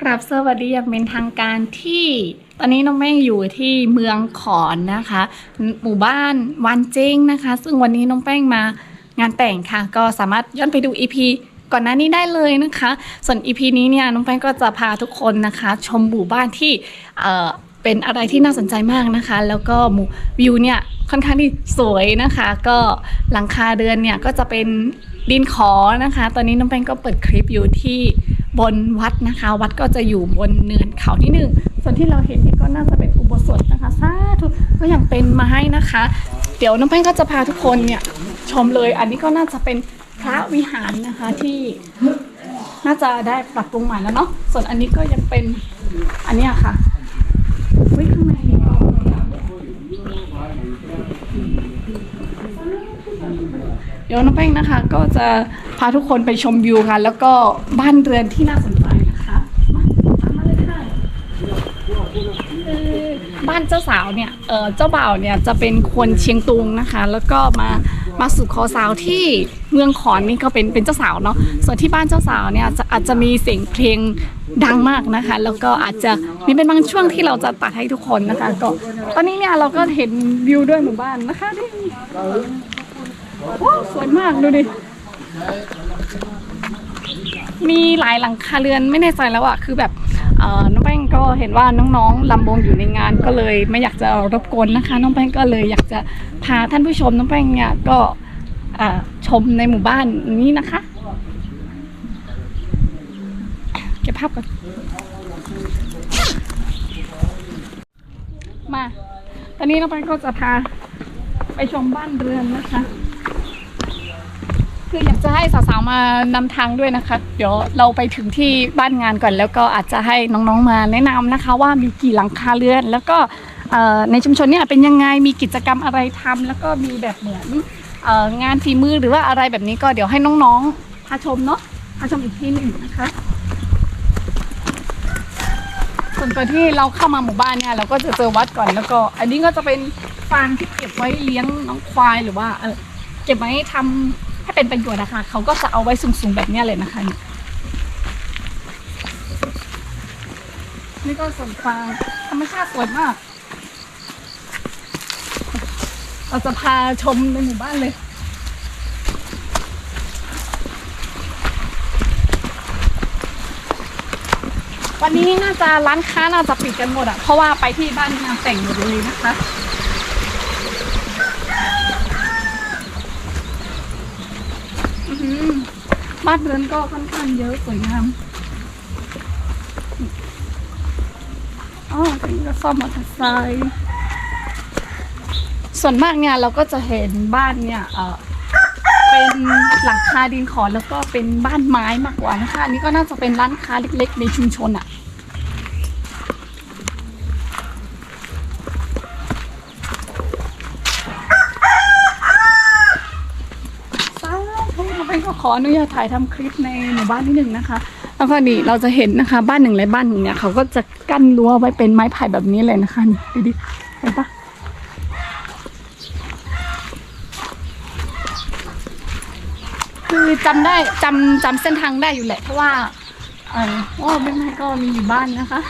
กราบสวัสดีอย่างเป็นทางการที่ตอนนี้น้องแม่งอยู่ที่เมืองขอนนะคะ หมู่บ้านวันเจ้งนะคะ ซึ่งวันนี้น้องแป้งมางานแต่งค่ะ ก็สามารถย้อนไปดู EP ก่อนหน้านี้ได้เลยนะคะ ส่วน EP นี้เนี่ยน้องแป้งก็จะพาทุกคนนะคะ ชมหมู่บ้านที่เอ่อเป็นอะไรที่น่าสนใจมากนะคะ แล้วก็หมู่วิวเนี่ยค่อนข้างที่สวยนะคะ ก็หลังคาเรือนเนี่ยก็จะเป็นดินขอนะคะ ตอนนี้น้องแป้งก็เปิดคลิปอยู่ที่ บนวัดนะคะ วัดก็จะอยู่บนเนินเขาที่หนึ่งส่วนที่เราเห็นนี่ก็น่าจะเป็นอุโบสถนะคะสาธุก็ยังเป็นไม้นะคะ เดี๋ยวน้องแป้งก็จะพาทุกคนเนี่ยชมเลย อันนี้ก็น่าจะเป็นพระวิหารนะคะที่น่าจะได้ปรับปรุงใหม่แล้วเนาะส่วนอันนี้ก็ยังเป็นอันนี้ค่ะเฮ้ยข้างในนี่ก็ เดี๋ยวน้องแป้งนะคะ ก็จะพาทุกคนไปชมวิวกัน แล้วก็บ้านเรือนที่น่าสนใจนะคะมาตามมาเลยค่ะคือบ้านเจ้าสาวเนี่ยเออเจ้าบ่าวเนี่ยจะเป็นคนเชียงตุงนะคะ แล้วก็มามาสู่คอสาวที่เมืองขอนนี่ก็เป็นเป็นเจ้าสาวเนาะส่วนที่บ้านเจ้าสาวเนี่ยจะอาจจะมีเสียงเพลงดังมากนะคะ แล้วก็อาจจะมีเป็นบางช่วงที่เราจะตัดให้ทุกคนนะคะ ก็ตอนนี้เนี่ยเราก็เห็นวิวด้วยหมู่บ้านนะคะ สวยมากดูดิ มีหลายหลังคาเรือนไม่แน่ใจแล้วอะคือแบบน้องแป้งก็เห็นว่าน้องๆลำวงอยู่ในงานก็เลยไม่อยากจะรบกวนนะคะ น้องแป้งก็เลยอยากจะพาท่านผู้ชมน้องแป้งเนี่ยก็ชมในหมู่บ้านนี้นะคะเก็บภาพก่อนมา ตอนนี้น้องแป้งก็จะพาไปชมบ้านเรือนนะคะ คืออยากจะให้สาวๆมานำทางด้วยนะคะ เดี๋ยวเราไปถึงที่บ้านงานก่อน แล้วก็อาจจะให้น้องๆมาแนะนำนะคะ ว่ามีกี่หลังคาเรือน แล้วก็เอ่อในชุมชนเนี่ยเป็นยังไงมีกิจกรรมอะไรทำแล้วก็มีแบบเหมือนเอ่องานฝีมือหรือว่าอะไรแบบนี้ก็เดี๋ยวให้น้องๆพาชมเนาะพาชมอีกทีหนึ่งนะคะ ส่วนก่อนที่เราเข้ามาหมู่บ้านเนี่ยเราก็จะเจอวัดก่อนแล้วก็ อันนี้ก็จะเป็นฟางที่เก็บไว้เลี้ยงน้องควายหรือว่าเออเก็บไว้ทำ ให้เป็นประโยชน์นะคะเขาก็จะเอาไว้สูงๆแบบนี้เลยนะคะ นี่ก็สวนฟางธรรมชาติสวยมาก เราจะพาชมในหมู่บ้านเลยวันนี้น่าจะร้านค้าน่าจะปิดกันหมดอะเพราะว่าไปที่บ้านงานแต่งหมดเลยนะคะ บ้านเรือนก็ค่อนข้างเยอะสวยงามอ๋อตรงนี้ก็ซ่อมมอเตอร์ไซค์ส่วนมากเนี่ยเราก็จะเห็นบ้านเนี่ยเออเป็นหลังคาดินขอแล้วก็เป็นบ้านไม้มากกว่านะคะอันนี้ก็น่าจะเป็นร้านค้าเล็ก ๆ ในชุมชนอะส ออนุญาตถ่ายทำคลิปในหมู่บ้านที่หนึ่งนะคะ แล้วก็นี่เราจะเห็นนะคะ บ้านหนึ่งและบ้านหนึ่งเนี่ยเขาก็จะกั้นรั้วไว้เป็นไม้ไผ่แบบนี้เลยนะคะดูดิเห็นปะคือจำได้จำจำเส้นทางได้อยู่แหละเพราะว่าเออโอ้ไม่ไม่ก็มีอยู่บ้านนะคะ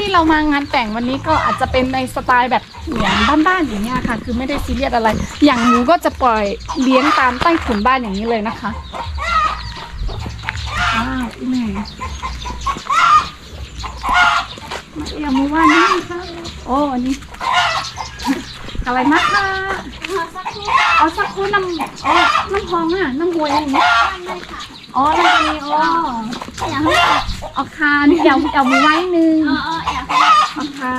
ที่เรามางานแต่งวันนี้ก็อาจจะเป็นในสไตล์แบบเหมือนบ้านๆอย่างเงี้ยค่ะ คือไม่ได้ซีเรียสอะไร อย่างหมูก็จะปล่อยเลี้ยงตามใต้ถุนบ้านอย่างนี้เลยนะคะว้าวอีแม่มาเอี่ยมหมู่บ้านนี่ค่ะโอ้อันนี้อะไรนะคะอ๋อสักครู่น้ำอ๋อน้ำพองอะน้ำหวยอะไรอย่างเงี้ยอ๋อน้ำดีอ๋ออยากให้เอาคานี่เอาเอามือไว้นึงเออเอออยากให้ เอาคา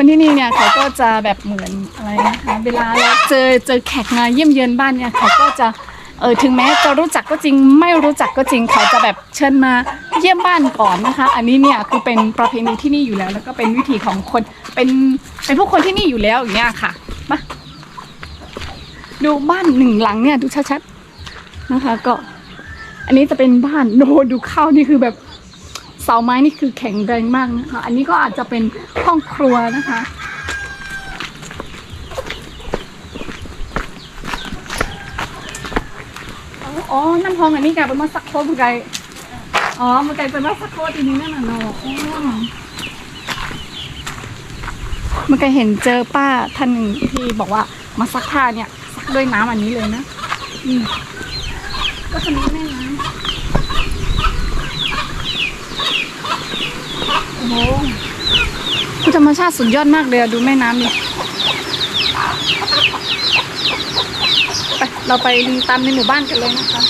คนที่นี่เนี่ยเขาก็จะแบบเหมือนอะไรนะคะเวลาเราเจอเจอแขกมาเยี่ยมเยือนบ้านเนี่ยเขาก็จะเออถึงแม้จะรู้จักก็จริงไม่รู้จักก็จริง เขาจะแบบเชิญมาเยี่ยมบ้านก่อนนะคะ อันนี้เนี่ยคือเป็นประเพณีที่นี่อยู่แล้ว แล้วก็เป็นวิถีของคนเป็นเป็นผู้คนที่นี่อยู่แล้วอย่างเงี้ยค่ะมาดูบ้านหนึ่งหลังเนี่ยดูชัดๆนะคะ ก็ อันนี้จะเป็นบ้านโนดูข้าวนี่คือแบบ เสาไม้นี่คือแข็งแรงมากนะคะ อันนี้ก็อาจจะเป็นห้องครัวนะคะ อ๋อ น้ำพองอันนี้กลายเป็นมาสักโคบไกอ๋อมันกลายเป็นว่าซักโคตรทีนี้นั่นน่ะเนาะอ๋อเมื่อกี้เห็นเจอป้าท่านหนึ่งที่บอกว่ามาซักผ้าเนี่ยซักด้วยน้ำอันนี้เลยนะ อืมก็คนนี้แม่น้ำ โอ้โหธรรมชาติสุดยอดมากเลยอะดูแม่น้ำดิไปเราไปตามในหมู่บ้านกันเลยนะคะ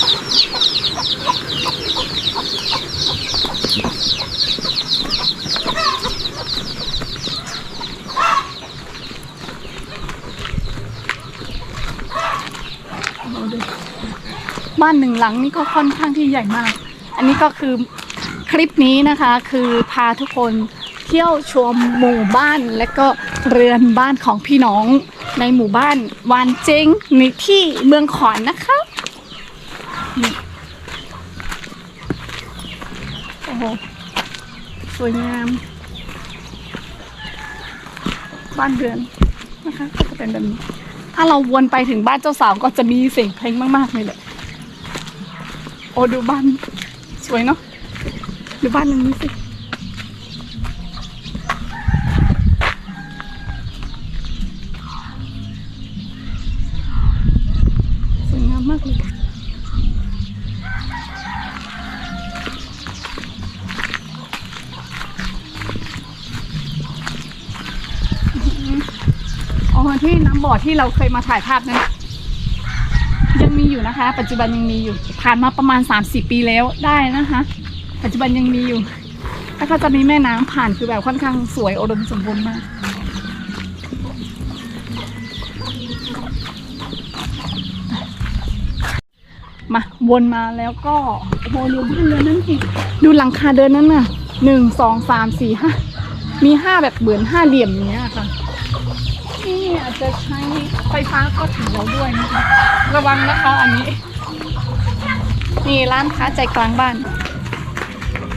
บ้านหนึ่งหลังนี่ก็ค่อนข้างที่ใหญ่มาก อันนี้ก็คือ คลิปนี้นะคะคือพาทุกคนเที่ยวชมหมู่บ้านและก็เรือนบ้านของพี่น้องในหมู่บ้านวานเจงในที่เมืองขอนนะคะโอ้โหสวยงาม บ้านเรือนนะคะก็จะเป็นแบบนี้ ถ้าเราวนไปถึงบ้านเจ้าสาวก็จะมีเสียงเพลงมาก ๆ เลยแหละโอ้ดูบ้านสวยเนาะ ดูบ้านหลังนี้สิสวยงามมากเลยอ๋อที่น้ำบ่อที่เราเคยมาถ่ายภาพนั้นยังมีอยู่นะคะ ปัจจุบันยังมีอยู่ผ่านมาประมาณ 30 ปีแล้วได้นะคะ ปัจจุบันยังมีอยู่ แล้วก็จะมีแม่น้ำผ่านคือแบบค่อนข้างสวยอุดมสมบูรณ์มาก มาวนมาแล้วก็โอ้โหดูบ้านเรือนนั่นสิดูหลังคาเดินนั้นน่ะหนึ่งสองสามสี่ห้ามีห้าแบบเหมือนห้าเหลี่ยมอย่างเนี้ยค่ะนี่อาจจะใช้ไฟฟ้าก็ถึงเราด้วยนะคะระวังนะคะอันนี้ นี่ร้านค้าใจกลางบ้าน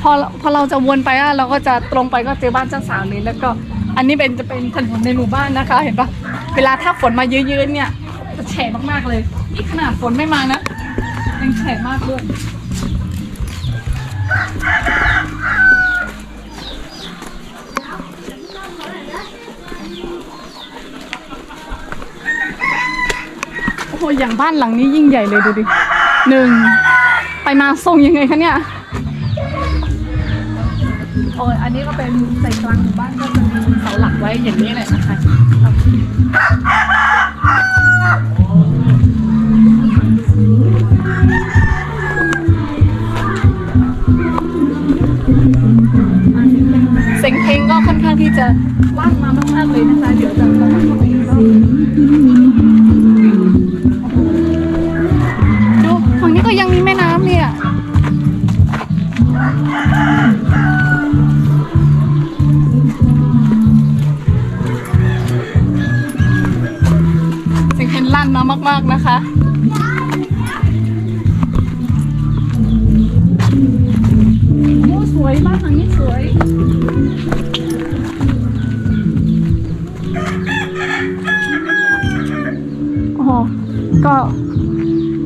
พอพอเราจะวนไปอะเราก็จะตรงไปก็เจอบ้านเจ้าสาวเลยแล้วก็อันนี้เป็นจะเป็นถนนในหมู่บ้านนะคะ เห็นปะเวลาถ้าฝนมาเยอะๆเนี่ยจะแฉะมากๆเลยนี่ขนาดฝนไม่มานะยังแฉะมากด้วยโอ้โหอย่างบ้านหลังนี้ยิ่งใหญ่เลยดูดิหนึ่งไปมาทรงยังไงคะเนี่ย โอ้ยอันนี้ก็เป็นใจกลางหมู่บ้านก็จะมีเสาหลักไว้อย่างนี้แหละนะคะเสียงเพลงก็ค่อนข้างที่จะว่างมามากๆเลยนะคะ เดี๋ยวจะลองเข้าไป มากๆนะคะ โอ้สวยบ้านหลังนี้สวย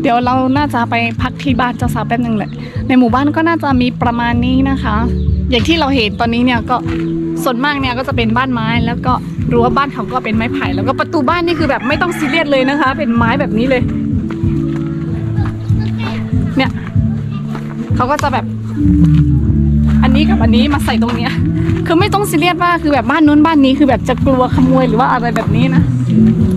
ดี๋ยวเราน่าจะไปพักที่บ้านเจ้าสาวแป๊บนึงแหละในหมู่บ้านก็น่าจะมีประมาณนี้นะคะ อย่างที่เราเห็นตอนนี้เนี่ยก็ส่วนมากเนี่ยก็จะเป็นบ้านไม้แล้วก็รั้วบ้านเขาก็เป็นไม้ไผ่แล้วก็ประตูบ้านนี่คือแบบไม่ต้องซีเรียสเลยนะคะ เป็นไม้แบบนี้เลย เนี่ยเขาก็จะแบบ อันนี้กับอันนี้มาใส่ตรงเนี้ยคือไม่ต้องซีเรียสว่าคือแบบบ้านนู้นบ้านนี้คือแบบจะกลัวขโมยหรือว่าอะไรแบบนี้นะอะ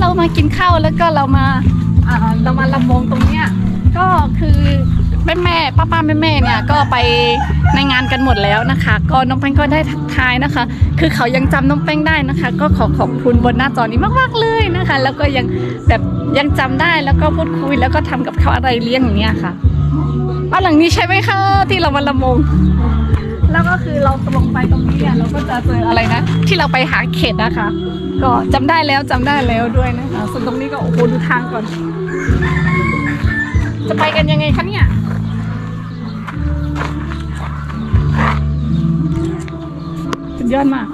เรามากินข้าวแล้วก็เรามาอ่าเรามาลำวงตรงเนี้ยก็คือแม่แม่ป้าป้าแม่แม่เนี่ยก็ไปในงานกันหมดแล้วนะคะ ก็น้องแป้งก็ได้ทักทายนะคะ คือเขายังจำน้องแป้งได้นะคะ ก็ขอขอบคุณบนหน้าจอนี้มากๆเลยนะคะ แล้วก็ยังแบบยังจำได้แล้วก็พูดคุยแล้วก็ทำกับเขาวอะไรเลี้ยงอย่างเงี้ยค่ะบ้านหลังนี้ใช่ไหมคะที่เรามาละมง แล้วก็คือเราตรงไปตรงนี้เนี่ยเราก็จะเจออะไรนะ ที่เราไปหาเข็ดนะคะ ก็จำได้แล้วจำได้แล้วด้วยนะคะส่วนตรงนี้ก็โอ้โหดูทางก่อน จะไปกันยังไงคะเนี่ยสุดยอดมาก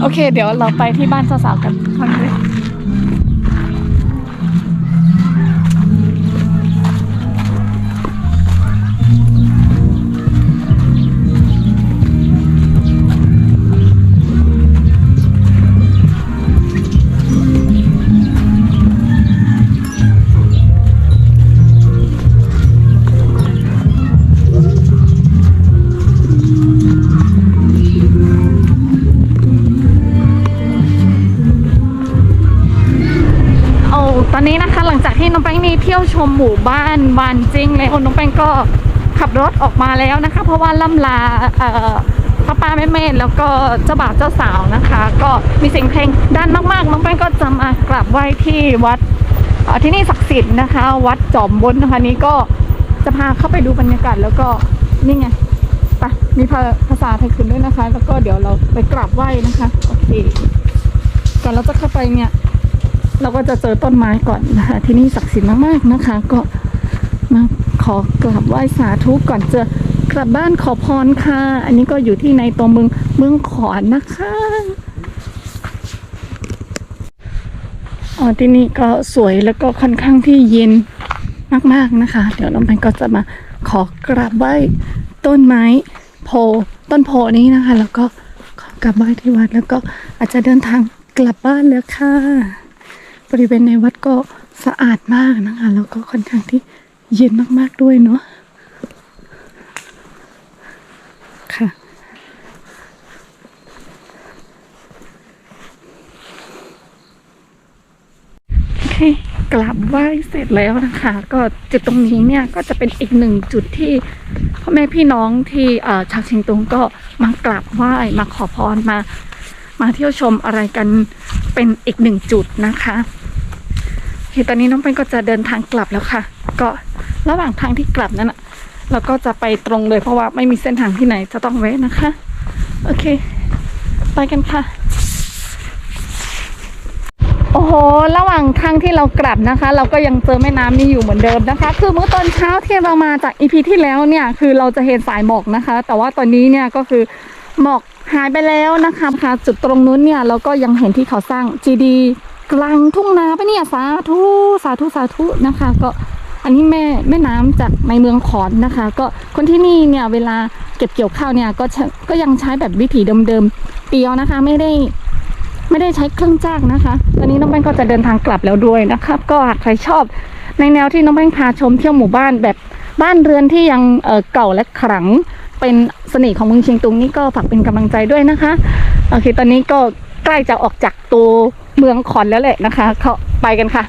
โอเค เดี๋ยวเราไปที่บ้านสาวๆกันคอน งนี้เที่ยวชมหมู่บ้านวานจริงแล้วน้องแป้งก็ขับรถออกมาแล้วนะคะ เพราะว่าล่ำลาเอ่อป้าป้าแม่แม่แล้วก็เจ้าบ่าวเจ้าสาวนะคะ ก็มีเสียงเพลงดังมากๆน้องแป้งก็จะมากราบไหว้ที่วัดที่นี่ศักดิ์สิทธิ์นะคะ วัดจอมบนนะคะนี้ก็จะพาเข้าไปดูบรรยากาศแล้วก็นี่ไงไปมีภาษาไทยคืนด้วยนะคะ แล้วก็เดี๋ยวเราไปกราบไหว้นะคะโอเคก่อนเราจะเข้าไปเนี่ย เราก็จะเจอต้นไม้ก่อนนะคะที่นี่ศักดิ์สิทธิ์มากๆนะคะ ก็มาขอกราบไหว้สาธุก่อนจะกลับบ้านขอพรค่ะ อันนี้ก็อยู่ที่ในตัวเมืองเมืองขอนนะคะอ๋อที่นี่ก็สวยแล้วก็ค่อนข้างที่เย็นมากๆนะคะ เดี๋ยวน้องแพนก็จะมาขอกราบไหว้ต้นไม้โพต้นโพนี้นะคะ แล้วก็ขอกราบไหว้ที่วัดแล้วก็อาจจะเดินทางกลับบ้านแล้วค่ะ บริเวณในวัดก็สะอาดมากนะคะ แล้วก็ค่อนข้างที่เย็นมากๆด้วยเนาะค่ะโอเคกลับไหว้เสร็จแล้วนะคะ ก็จุดตรงนี้เนี่ยก็จะเป็นอีกหนึ่งจุดที่พ่อแม่พี่น้องที่ชาวเชียงตุงก็มากราบไหว้มาขอพรมา มาเที่ยวชมอะไรกันเป็นอีกหนึ่งจุดนะคะโอเคตอนนี้น้องเป็นก็จะเดินทางกลับแล้วค่ะ ก็ระหว่างทางที่กลับนั้นอะเราก็จะไปตรงเลยเพราะว่าไม่มีเส้นทางที่ไหนจะต้องแวะนะคะ โอเค ไปกันค่ะ โอ้โห ระหว่างทางที่เรากลับนะคะ เราก็ยังเจอแม่น้ำนี่อยู่เหมือนเดิมนะคะ คือเมื่อตอนเช้าที่เรามาจากอีพีที่แล้วเนี่ย คือเราจะเห็นสายหมอกนะคะ แต่ว่าตอนนี้เนี่ยก็คือหมอก หายไปแล้วนะคะค่ะจุดตรงนู้นเนี่ยเราก็ยังเห็นที่เขาสร้างจีดีกลางทุ่งนาไปะเนี่ยสาธุสาธุสาธุนะคะ ก็อันนี้แม่แม่น้ำจากในเมืองขอนนะคะ ก็คนที่นี่เนี่ยเวลาเก็บเกี่ยวข้าวเนี่ยก็ใช้ก็ยังใช้แบบวิถีเดิมๆเตียวนะคะ ไม่ได้ไม่ได้ใช้เครื่องจ้างนะคะ ตอนนี้น้องแป้งก็จะเดินทางกลับแล้วด้วยนะครับ ก็หากใครชอบในแนวที่น้องแป้งพาชมเที่ยวหมู่บ้านแบบบ้านเรือนที่ยังเเก่าและขลัง เป็นเสน่ห์ของเมืองเชียงตุงนี่ก็ฝากเป็นกำลังใจด้วยนะคะโอเคตอนนี้ก็ใกล้จะออกจากตัวเมืองขอนแล้วแหละนะคะเขาไปกันค่ะ